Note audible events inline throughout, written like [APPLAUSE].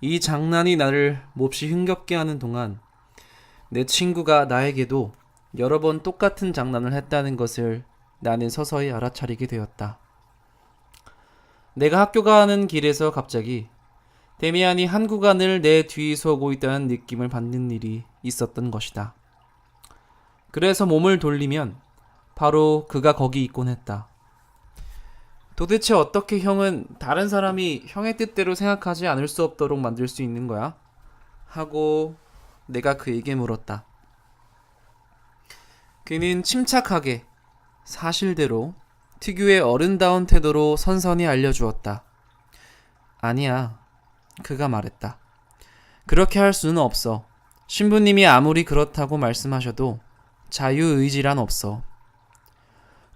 이 장난이 나를 몹시 흥겹게 하는 동안 내 친구가 나에게도 여러 번 똑같은 장난을 했다는 것을 나는 서서히 알아차리게 되었다. 내가 학교 가는 길에서 갑자기 데미안이 한 구간을 내 뒤에서 오고 있다는 느낌을 받는 일이 있었던 것이다. 그래서 몸을 돌리면 바로 그가 거기 있곤 했다. 도대체 어떻게 형은 다른 사람이 형의 뜻대로 생각하지 않을 수 없도록 만들 수 있는 거야? 하고 내가 그에게 물었다. 그는 침착하게 사실대로 특유의 어른다운 태도로 선선히 알려주었다. 아니야. 그가 말했다. 그렇게 할 수는 없어. 신부님이 아무리 그렇다고 말씀하셔도 자유의지란 없어.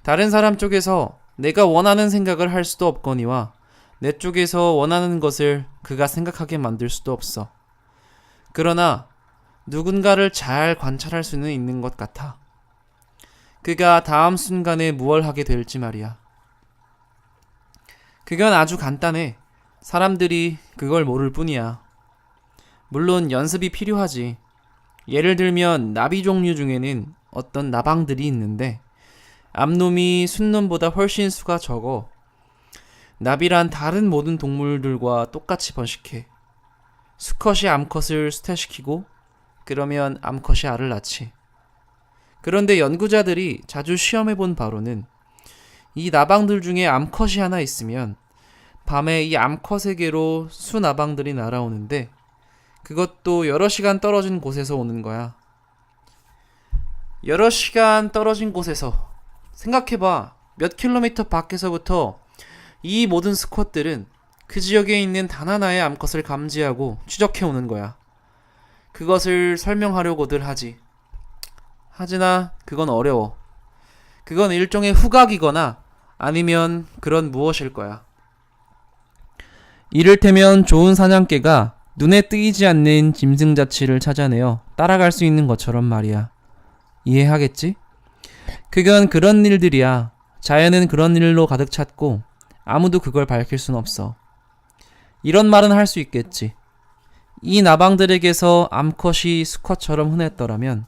다른 사람 쪽에서 내가 원하는 생각을 할 수도 없거니와 내 쪽에서 원하는 것을 그가 생각하게 만들 수도 없어. 그러나 누군가를 잘 관찰할 수는 있는 것 같아. 그가 다음 순간에 무얼 하게 될지 말이야. 그건 아주 간단해. 사람들이 그걸 모를 뿐이야. 물론 연습이 필요하지. 예를 들면 나비 종류 중에는 어떤 나방들이 있는데 암놈이 순놈보다 훨씬 수가 적어. 나비란 다른 모든 동물들과 똑같이 번식해. 수컷이 암컷을 수태시키고 그러면 암컷이 알을 낳지. 그런데 연구자들이 자주 시험해 본 바로는 이 나방들 중에 암컷이 하나 있으면 밤에 이 암컷에게로 수나방들이 날아오는데 그것도 여러 시간 떨어진 곳에서 오는 거야. 여러 시간 떨어진 곳에서 생각해봐. 몇 킬로미터 밖에서부터 이 모든 스쿼트들은 그 지역에 있는 단 하나의 암컷을 감지하고 추적해 오는 거야. 그것을 설명하려고들 하지. 하지나 그건 어려워. 그건 일종의 후각이거나 아니면 그런 무엇일 거야. 이를테면 좋은 사냥개가 눈에 뜨이지 않는 짐승 자치를 찾아내어 따라갈 수 있는 것처럼 말이야. 이해하겠지? 그건 그런 일들이야. 자연은 그런 일로 가득 찼고 아무도 그걸 밝힐 순 없어. 이런 말은 할 수 있겠지. 이 나방들에게서 암컷이 수컷처럼 흔했더라면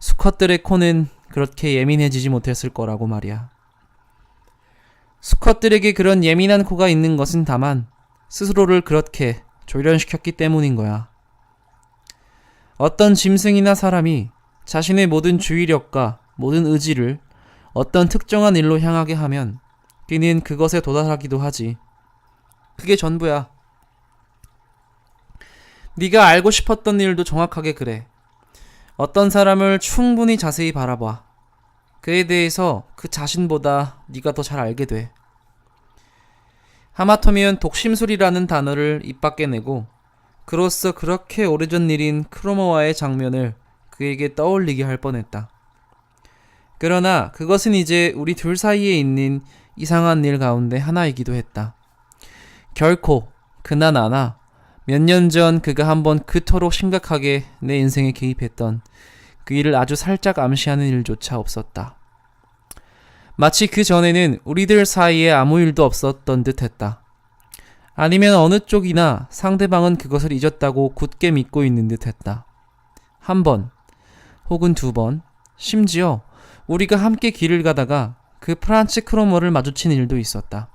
수컷들의 코는 그렇게 예민해지지 못했을 거라고 말이야. 수컷들에게 그런 예민한 코가 있는 것은 다만 스스로를 그렇게 조련시켰기 때문인 거야. 어떤 짐승이나 사람이 자신의 모든 주의력과 모든 의지를 어떤 특정한 일로 향하게 하면 그는 그것에 도달하기도 하지. 그게 전부야. 네가 알고 싶었던 일도 정확하게 그래. 어떤 사람을 충분히 자세히 바라봐. 그에 대해서 그 자신보다 네가 더 잘 알게 돼. 하마터면 독심술이라는 단어를 입 밖에 내고 그로써 그렇게 오래전 일인 크로모와의 장면을 그에게 떠올리게 할 뻔했다. 그러나 그것은 이제 우리 둘 사이에 있는 이상한 일 가운데 하나이기도 했다. 결코 그나 나나 몇 년 전 그가 한번 그토록 심각하게 내 인생에 개입했던 그 일을 아주 살짝 암시하는 일조차 없었다. 마치 그 전에는 우리들 사이에 아무 일도 없었던 듯 했다. 아니면 어느 쪽이나 상대방은 그것을 잊었다고 굳게 믿고 있는 듯 했다. 한 번, 혹은 두 번, 심지어 우리가 함께 길을 가다가 그 프란츠 크로머를 마주친 일도 있었다.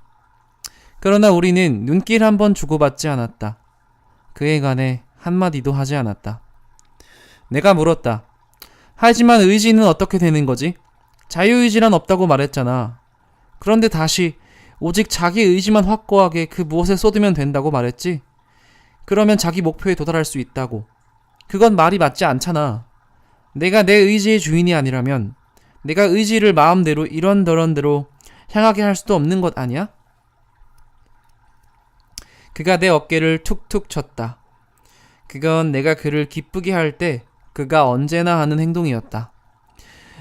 그러나 우리는 눈길 한 번 주고받지 않았다. 그에 관해 한마디도 하지 않았다. 내가 물었다. 하지만 의지는 어떻게 되는 거지? 자유의지란 없다고 말했잖아. 그런데 다시 오직 자기 의지만 확고하게 그 무엇에 쏟으면 된다고 말했지? 그러면 자기 목표에 도달할 수 있다고. 그건 말이 맞지 않잖아. 내가 내 의지의 주인이 아니라면 내가 의지를 마음대로 이런저런 대로 향하게 할 수도 없는 것 아니야? 그가 내 어깨를 툭툭 쳤다. 그건 내가 그를 기쁘게 할 때 그가 언제나 하는 행동이었다.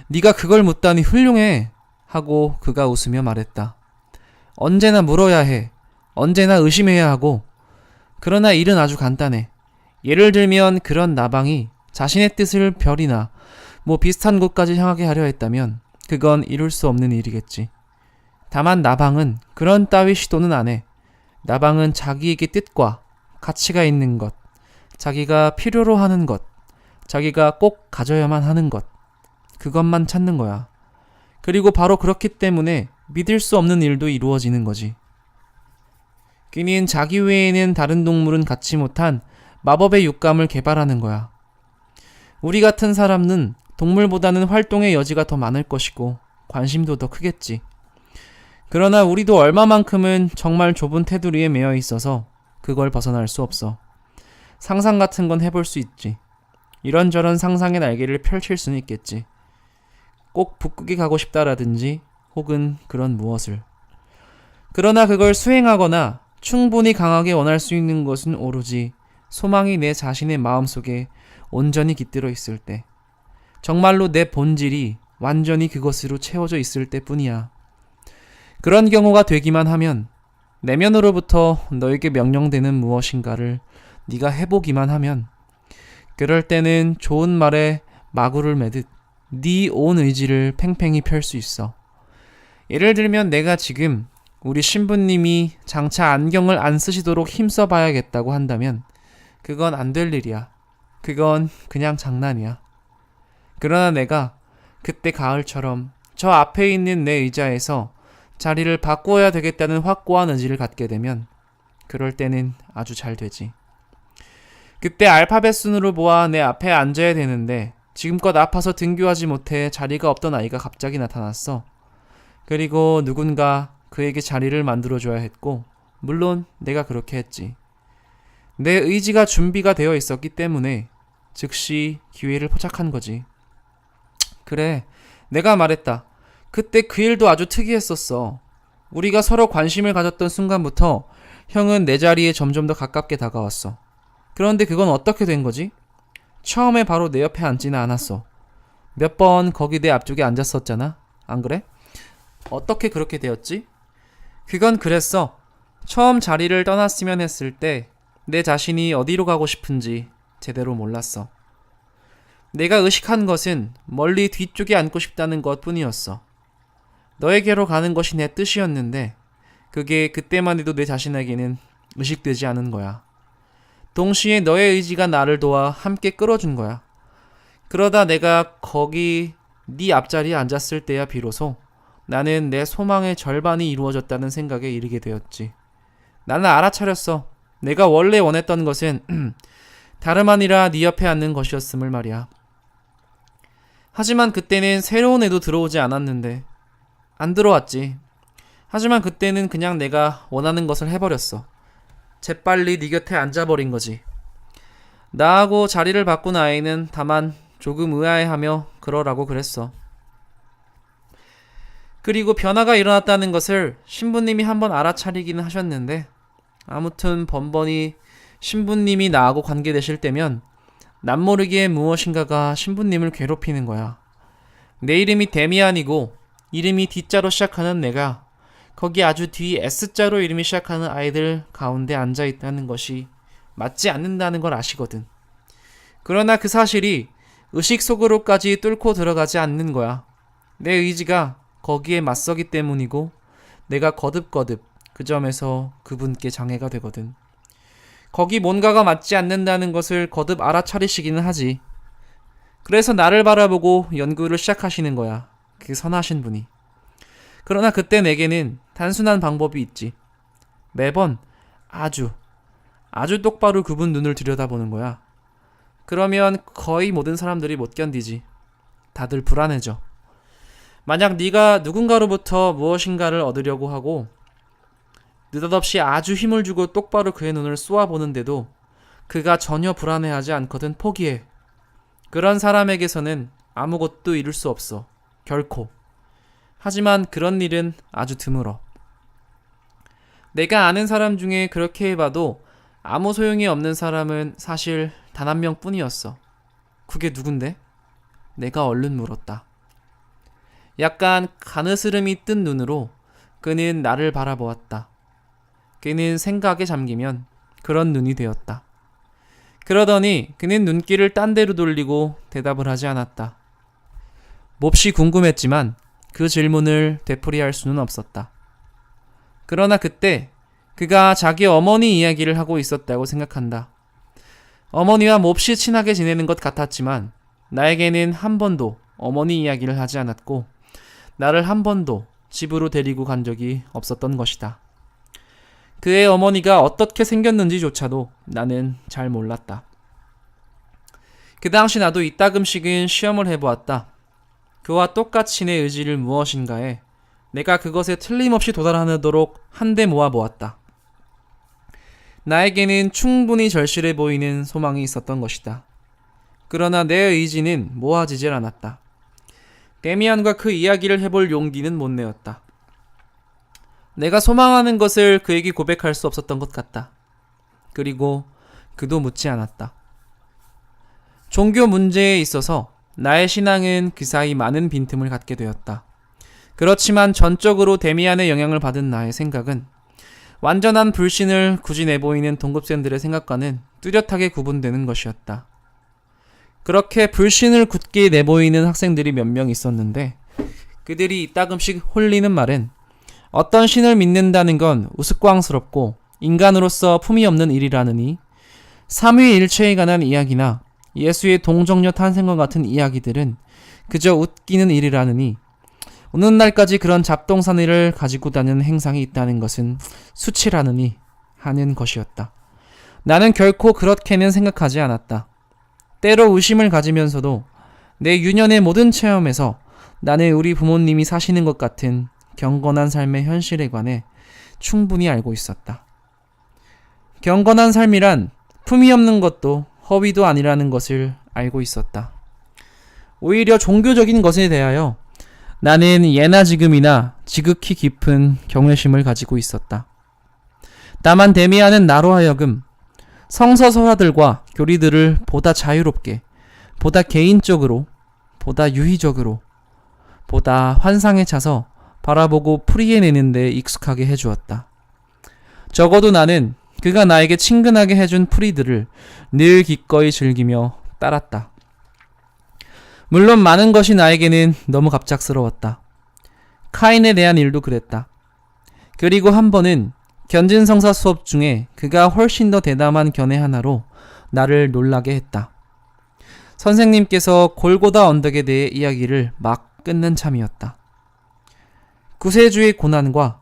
네가 그걸 묻다니 훌륭해 하고 그가 웃으며 말했다. 언제나 물어야 해. 언제나 의심해야 하고. 그러나 일은 아주 간단해. 예를 들면 그런 나방이 자신의 뜻을 별이나 뭐 비슷한 곳까지 향하게 하려 했다면 그건 이룰 수 없는 일이겠지. 다만 나방은 그런 따위 시도는 안 해. 나방은 자기에게 뜻과 가치가 있는 것, 자기가 필요로 하는 것, 자기가 꼭 가져야만 하는 것, 그것만 찾는 거야. 그리고 바로 그렇기 때문에 믿을 수 없는 일도 이루어지는 거지. 끼니는 자기 외에는 다른 동물은 갖지 못한 마법의 육감을 개발하는 거야. 우리 같은 사람은 동물보다는 활동의 여지가 더 많을 것이고 관심도 더 크겠지. 그러나 우리도 얼마만큼은 정말 좁은 테두리에 매여 있어서 그걸 벗어날 수 없어. 상상 같은 건 해볼 수 있지. 이런저런 상상의 날개를 펼칠 수는 있겠지. 꼭 북극에 가고 싶다라든지 혹은 그런 무엇을. 그러나 그걸 수행하거나 충분히 강하게 원할 수 있는 것은 오로지 소망이 내 자신의 마음속에 온전히 깃들어 있을 때. 정말로 내 본질이 완전히 그것으로 채워져 있을 때뿐이야. 그런 경우가 되기만 하면 내면으로부터 너에게 명령되는 무엇인가를 네가 해보기만 하면 그럴 때는 좋은 말에 마구를 매듯 네 온 의지를 팽팽히 펼 수 있어. 예를 들면 내가 지금 우리 신부님이 장차 안경을 안 쓰시도록 힘써 봐야겠다고 한다면 그건 안 될 일이야. 그건 그냥 장난이야. 그러나 내가 그때 가을처럼 저 앞에 있는 내 의자에서 자리를 바꾸어야 되겠다는 확고한 의지를 갖게 되면 그럴 때는 아주 잘 되지. 그때 알파벳 순으로 보아 내 앞에 앉아야 되는데 지금껏 아파서 등교하지 못해 자리가 없던 아이가 갑자기 나타났어. 그리고 누군가 그에게 자리를 만들어줘야 했고, 물론 내가 그렇게 했지. 내 의지가 준비가 되어 있었기 때문에 즉시 기회를 포착한 거지. 그래, 내가 말했다. 그때 그 일도 아주 특이했었어. 우리가 서로 관심을 가졌던 순간부터 형은 내 자리에 점점 더 가깝게 다가왔어. 그런데 그건 어떻게 된 거지? 처음에 바로 내 옆에 앉지는 않았어. 몇 번 거기 내 앞쪽에 앉았었잖아. 안 그래? 어떻게 그렇게 되었지? 그건 그랬어. 처음 자리를 떠났으면 했을 때 내 자신이 어디로 가고 싶은지 제대로 몰랐어. 내가 의식한 것은 멀리 뒤쪽에 앉고 싶다는 것 뿐이었어. 너에게로 가는 것이 내 뜻이었는데 그게 그때만 해도 내 자신에게는 의식되지 않은 거야. 동시에 너의 의지가 나를 도와 함께 끌어준 거야. 그러다 내가 거기 네 앞자리에 앉았을 때야 비로소 나는 내 소망의 절반이 이루어졌다는 생각에 이르게 되었지. 나는 알아차렸어. 내가 원래 원했던 것은 [CLEARS THROAT] 다름 아니라 네 옆에 앉는 것이었음을 말이야. 하지만 그때는 새로운 애도 들어오지 않았는데 안 들어왔지. 하지만 그때는 그냥 내가 원하는 것을 해버렸어. 재빨리 네 곁에 앉아버린 거지. 나하고 자리를 바꾼 아이는 다만 조금 의아해하며 그러라고 그랬어. 그리고 변화가 일어났다는 것을 신부님이 한번 알아차리기는 하셨는데 아무튼 번번이 신부님이 나하고 관계되실 때면 남모르게 무엇인가가 신부님을 괴롭히는 거야. 내 이름이 데미안이고 이름이 D자로 시작하는 내가 거기 아주 뒤 S자로 이름이 시작하는 아이들 가운데 앉아 있다는 것이 맞지 않는다는 걸 아시거든. 그러나 그 사실이 의식 속으로까지 뚫고 들어가지 않는 거야. 내 의지가 거기에 맞서기 때문이고 내가 거듭거듭 그 점에서 그분께 장애가 되거든. 거기 뭔가가 맞지 않는다는 것을 거듭 알아차리시기는 하지. 그래서 나를 바라보고 연구를 시작하시는 거야. 그 선하신 분이. 그러나 그때 내게는 단순한 방법이 있지. 매번 아주, 아주 똑바로 그분 눈을 들여다보는 거야. 그러면 거의 모든 사람들이 못 견디지. 다들 불안해져. 만약 네가 누군가로부터 무엇인가를 얻으려고 하고 느닷없이 아주 힘을 주고 똑바로 그의 눈을 쏘아보는데도 그가 전혀 불안해하지 않거든 포기해. 그런 사람에게서는 아무것도 이룰 수 없어. 결코. 하지만 그런 일은 아주 드물어. 내가 아는 사람 중에 그렇게 해봐도 아무 소용이 없는 사람은 사실 단 한 명 뿐이었어. 그게 누군데? 내가 얼른 물었다. 약간 가느스름이 뜬 눈으로 그는 나를 바라보았다. 그는 생각에 잠기면 그런 눈이 되었다. 그러더니 그는 눈길을 딴 데로 돌리고 대답을 하지 않았다. 몹시 궁금했지만 그 질문을 되풀이할 수는 없었다. 그러나 그때 그가 자기 어머니 이야기를 하고 있었다고 생각한다. 어머니와 몹시 친하게 지내는 것 같았지만 나에게는 한 번도 어머니 이야기를 하지 않았고 나를 한 번도 집으로 데리고 간 적이 없었던 것이다. 그의 어머니가 어떻게 생겼는지조차도 나는 잘 몰랐다. 그 당시 나도 이따금씩은 시험을 해보았다. 그와 똑같이 내 의지를 무엇인가에 내가 그것에 틀림없이 도달하도록 한데 모아 보았다. 나에게는 충분히 절실해 보이는 소망이 있었던 것이다. 그러나 내 의지는 모아지질 않았다. 데미안과 그 이야기를 해볼 용기는 못 내었다. 내가 소망하는 것을 그에게 고백할 수 없었던 것 같다. 그리고 그도 묻지 않았다. 종교 문제에 있어서 나의 신앙은 그 사이 많은 빈틈을 갖게 되었다. 그렇지만 전적으로 데미안의 영향을 받은 나의 생각은 완전한 불신을 굳이 내보이는 동급생들의 생각과는 뚜렷하게 구분되는 것이었다. 그렇게 불신을 굳게 내보이는 학생들이 몇 명 있었는데 그들이 이따금씩 홀리는 말은 어떤 신을 믿는다는 건 우스꽝스럽고 인간으로서 품이 없는 일이라느니 삼위일체에 관한 이야기나 예수의 동정녀 탄생과 같은 이야기들은 그저 웃기는 일이라느니 오늘날까지 그런 잡동사니를 가지고 다니는 행상이 있다는 것은 수치라느니 하는 것이었다. 나는 결코 그렇게는 생각하지 않았다. 때로 의심을 가지면서도 내 유년의 모든 체험에서 나는 우리 부모님이 사시는 것 같은 경건한 삶의 현실에 관해 충분히 알고 있었다. 경건한 삶이란 품이 없는 것도 허위도 아니라는 것을 알고 있었다. 오히려 종교적인 것에 대하여 나는 예나 지금이나 지극히 깊은 경외심을 가지고 있었다. 다만 데미안은 나로 하여금 성서서화들과 교리들을 보다 자유롭게, 보다 개인적으로, 보다 유희적으로, 보다 환상에 차서 바라보고 풀이해내는 데 익숙하게 해주었다. 적어도 나는 그가 나에게 친근하게 해준 풀이들을 늘 기꺼이 즐기며 따랐다. 물론 많은 것이 나에게는 너무 갑작스러웠다. 카인에 대한 일도 그랬다. 그리고 한 번은 견진성사 수업 중에 그가 훨씬 더 대담한 견해 하나로 나를 놀라게 했다. 선생님께서 골고다 언덕에 대해 이야기를 막 끊는 참이었다. 구세주의 고난과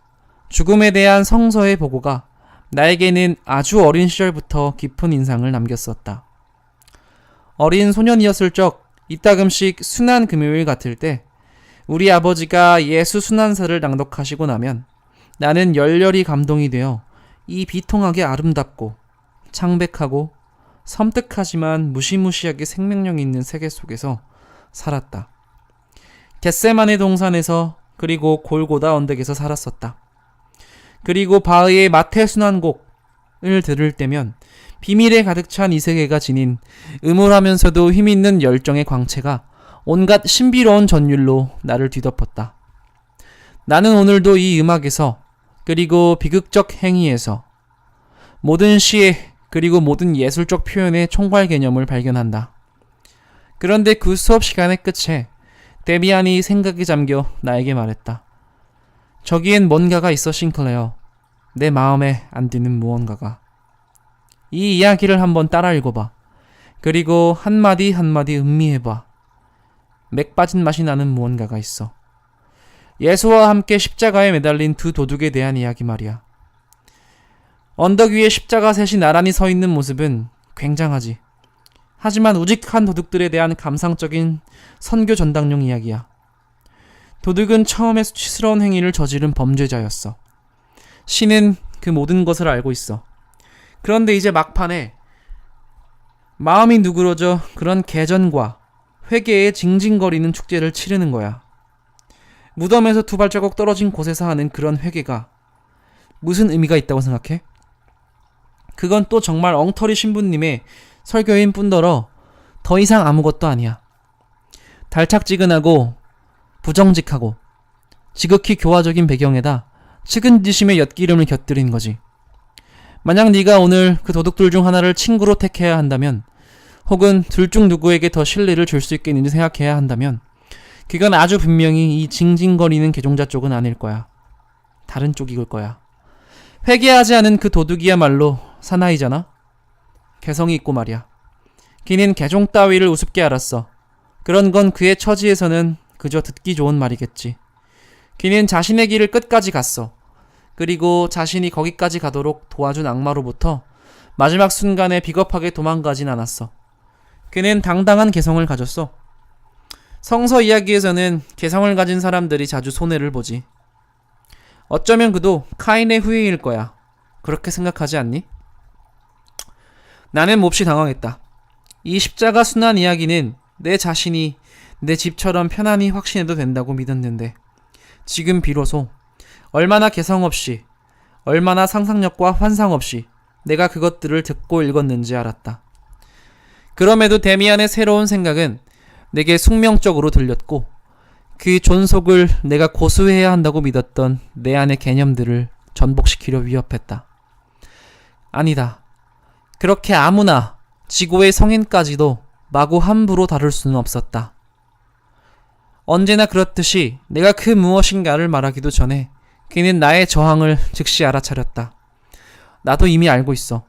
죽음에 대한 성서의 보고가 나에게는 아주 어린 시절부터 깊은 인상을 남겼었다. 어린 소년이었을 적 이따금씩 순한 금요일 같을 때 우리 아버지가 예수 순환사를 낭독하시고 나면 나는 열렬히 감동이 되어 이 비통하게 아름답고 창백하고 섬뜩하지만 무시무시하게 생명력 있는 세계 속에서 살았다. 겟세만의 동산에서 그리고 골고다 언덕에서 살았었다. 그리고 바흐의 마태순환곡을 들을 때면 비밀에 가득 찬 이 세계가 지닌 음울하면서도 힘있는 열정의 광채가 온갖 신비로운 전율로 나를 뒤덮었다. 나는 오늘도 이 음악에서 그리고 비극적 행위에서 모든 시에 그리고 모든 예술적 표현의 총괄 개념을 발견한다. 그런데 그 수업 시간의 끝에 데비안이 생각에 잠겨 나에게 말했다. 저기엔 뭔가가 있어 싱클레어. 내 마음에 안 드는 무언가가. 이 이야기를 한번 따라 읽어봐. 그리고 한마디 한마디 음미해봐. 맥 빠진 맛이 나는 무언가가 있어. 예수와 함께 십자가에 매달린 두 도둑에 대한 이야기 말이야. 언덕 위에 십자가 셋이 나란히 서 있는 모습은 굉장하지. 하지만 우직한 도둑들에 대한 감상적인 선교 전당용 이야기야. 도둑은 처음에 수치스러운 행위를 저지른 범죄자였어. 신은 그 모든 것을 알고 있어. 그런데 이제 막판에 마음이 누그러져 그런 개전과 회개에 징징거리는 축제를 치르는 거야. 무덤에서 두 발자국 떨어진 곳에서 하는 그런 회개가 무슨 의미가 있다고 생각해? 그건 또 정말 엉터리 신부님의 설교인 뿐더러 더 이상 아무것도 아니야. 달착지근하고 부정직하고 지극히 교화적인 배경에다 측은지심의 엿기름을 곁들인 거지. 만약 네가 오늘 그 도둑들 중 하나를 친구로 택해야 한다면 혹은 둘 중 누구에게 더 신뢰를 줄 수 있겠는지 생각해야 한다면 그건 아주 분명히 이 징징거리는 개종자 쪽은 아닐 거야. 다른 쪽일 거야. 회개하지 않은 그 도둑이야말로 사나이잖아. 개성이 있고 말이야. 기는 개종 따위를 우습게 알았어. 그런 건 그의 처지에서는 그저 듣기 좋은 말이겠지. 기는 자신의 길을 끝까지 갔어. 그리고 자신이 거기까지 가도록 도와준 악마로부터 마지막 순간에 비겁하게 도망가진 않았어. 그는 당당한 개성을 가졌어. 성서 이야기에서는 개성을 가진 사람들이 자주 손해를 보지. 어쩌면 그도 카인의 후예일 거야. 그렇게 생각하지 않니? 나는 몹시 당황했다. 이 십자가 순환 이야기는 내 자신이 내 집처럼 편안히 확신해도 된다고 믿었는데 지금 비로소 얼마나 개성 없이 얼마나 상상력과 환상 없이 내가 그것들을 듣고 읽었는지 알았다. 그럼에도 데미안의 새로운 생각은 내게 숙명적으로 들렸고 그 존속을 내가 고수해야 한다고 믿었던 내 안의 개념들을 전복시키려 위협했다. 아니다. 그렇게 아무나 지구의 성인까지도 마구 함부로 다룰 수는 없었다. 언제나 그렇듯이 내가 그 무엇인가를 말하기도 전에 그는 나의 저항을 즉시 알아차렸다. 나도 이미 알고 있어.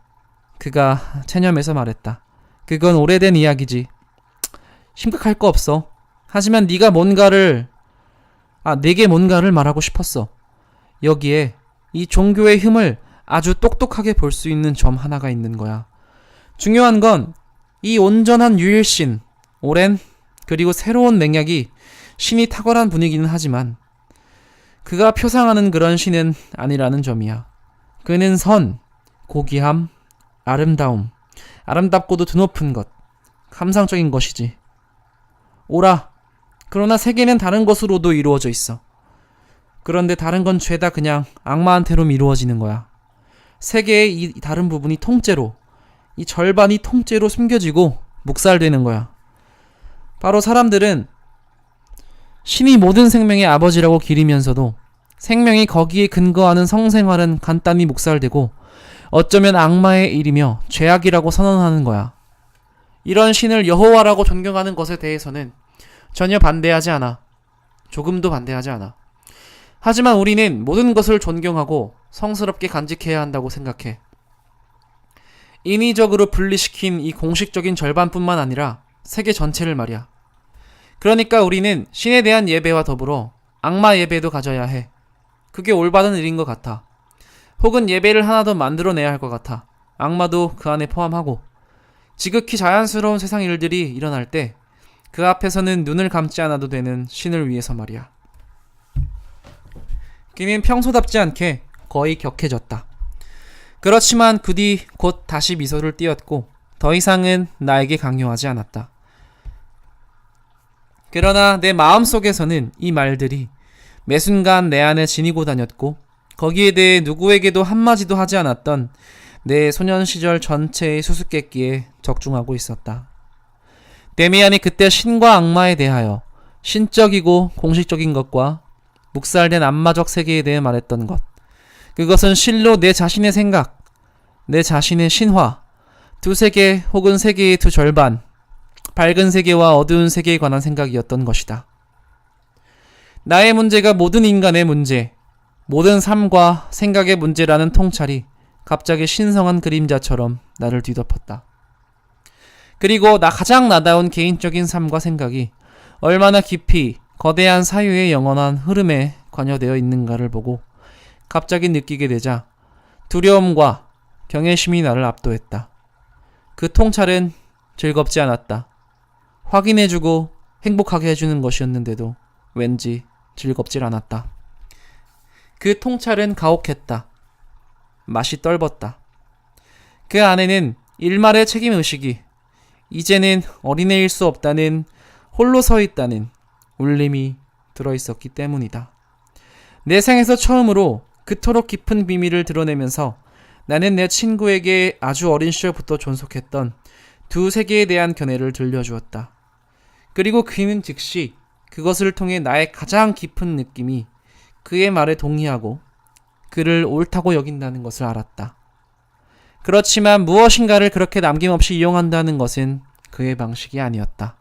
그가 체념해서 말했다. 그건 오래된 이야기지. 심각할 거 없어. 하지만 네가 뭔가를 아 내게 뭔가를 말하고 싶었어. 여기에 이 종교의 힘을 아주 똑똑하게 볼 수 있는 점 하나가 있는 거야. 중요한 건 이 온전한 유일신, 오랜 그리고 새로운 맹약이 신이 탁월한 분위기는 하지만 그가 표상하는 그런 신은 아니라는 점이야. 그는 선, 고귀함, 아름다움, 아름답고도 드높은 것, 감상적인 것이지. 오라. 그러나 세계는 다른 것으로도 이루어져 있어. 그런데 다른 건 죄다 그냥 악마한테로 이루어지는 거야. 세계의 이 다른 부분이 통째로, 이 절반이 통째로 숨겨지고 묵살되는 거야. 바로 사람들은 신이 모든 생명의 아버지라고 기리면서도 생명이 거기에 근거하는 성생활은 간단히 묵살되고 어쩌면 악마의 일이며 죄악이라고 선언하는 거야. 이런 신을 여호와라고 존경하는 것에 대해서는 전혀 반대하지 않아. 조금도 반대하지 않아. 하지만 우리는 모든 것을 존경하고 성스럽게 간직해야 한다고 생각해. 인위적으로 분리시킨 이 공식적인 절반뿐만 아니라 세계 전체를 말이야. 그러니까 우리는 신에 대한 예배와 더불어 악마 예배도 가져야 해. 그게 올바른 일인 것 같아. 혹은 예배를 하나 더 만들어내야 할 것 같아. 악마도 그 안에 포함하고. 지극히 자연스러운 세상 일들이 일어날 때 그 앞에서는 눈을 감지 않아도 되는 신을 위해서 말이야. 그는 평소답지 않게 거의 격해졌다. 그렇지만 그 뒤 곧 다시 미소를 띄었고 더 이상은 나에게 강요하지 않았다. 그러나 내 마음속에서는 이 말들이 매 순간 내 안에 지니고 다녔고 거기에 대해 누구에게도 한마디도 하지 않았던 내 소년 시절 전체의 수수께끼에 적중하고 있었다. 데미안이 그때 신과 악마에 대하여 신적이고 공식적인 것과 묵살된 안마적 세계에 대해 말했던 것. 그것은 실로 내 자신의 생각, 내 자신의 신화, 두 세계 혹은 세계의 두 절반, 밝은 세계와 어두운 세계에 관한 생각이었던 것이다. 나의 문제가 모든 인간의 문제, 모든 삶과 생각의 문제라는 통찰이 갑자기 신성한 그림자처럼 나를 뒤덮었다. 그리고 나 가장 나다운 개인적인 삶과 생각이 얼마나 깊이 거대한 사유의 영원한 흐름에 관여되어 있는가를 보고 갑자기 느끼게 되자 두려움과 경외심이 나를 압도했다. 그 통찰은 즐겁지 않았다. 확인해주고 행복하게 해주는 것이었는데도 왠지 즐겁질 않았다. 그 통찰은 가혹했다. 맛이 떨궜다. 그 안에는 일말의 책임의식이 이제는 어린애일 수 없다는 홀로 서 있다는 울림이 들어 있었기 때문이다. 내 생에서 처음으로 그토록 깊은 비밀을 드러내면서 나는 내 친구에게 아주 어린 시절부터 존속했던 두 세계에 대한 견해를 들려주었다. 그리고 그는 즉시 그것을 통해 나의 가장 깊은 느낌이 그의 말에 동의하고 그를 옳다고 여긴다는 것을 알았다. 그렇지만 무엇인가를 그렇게 남김없이 이용한다는 것은 그의 방식이 아니었다.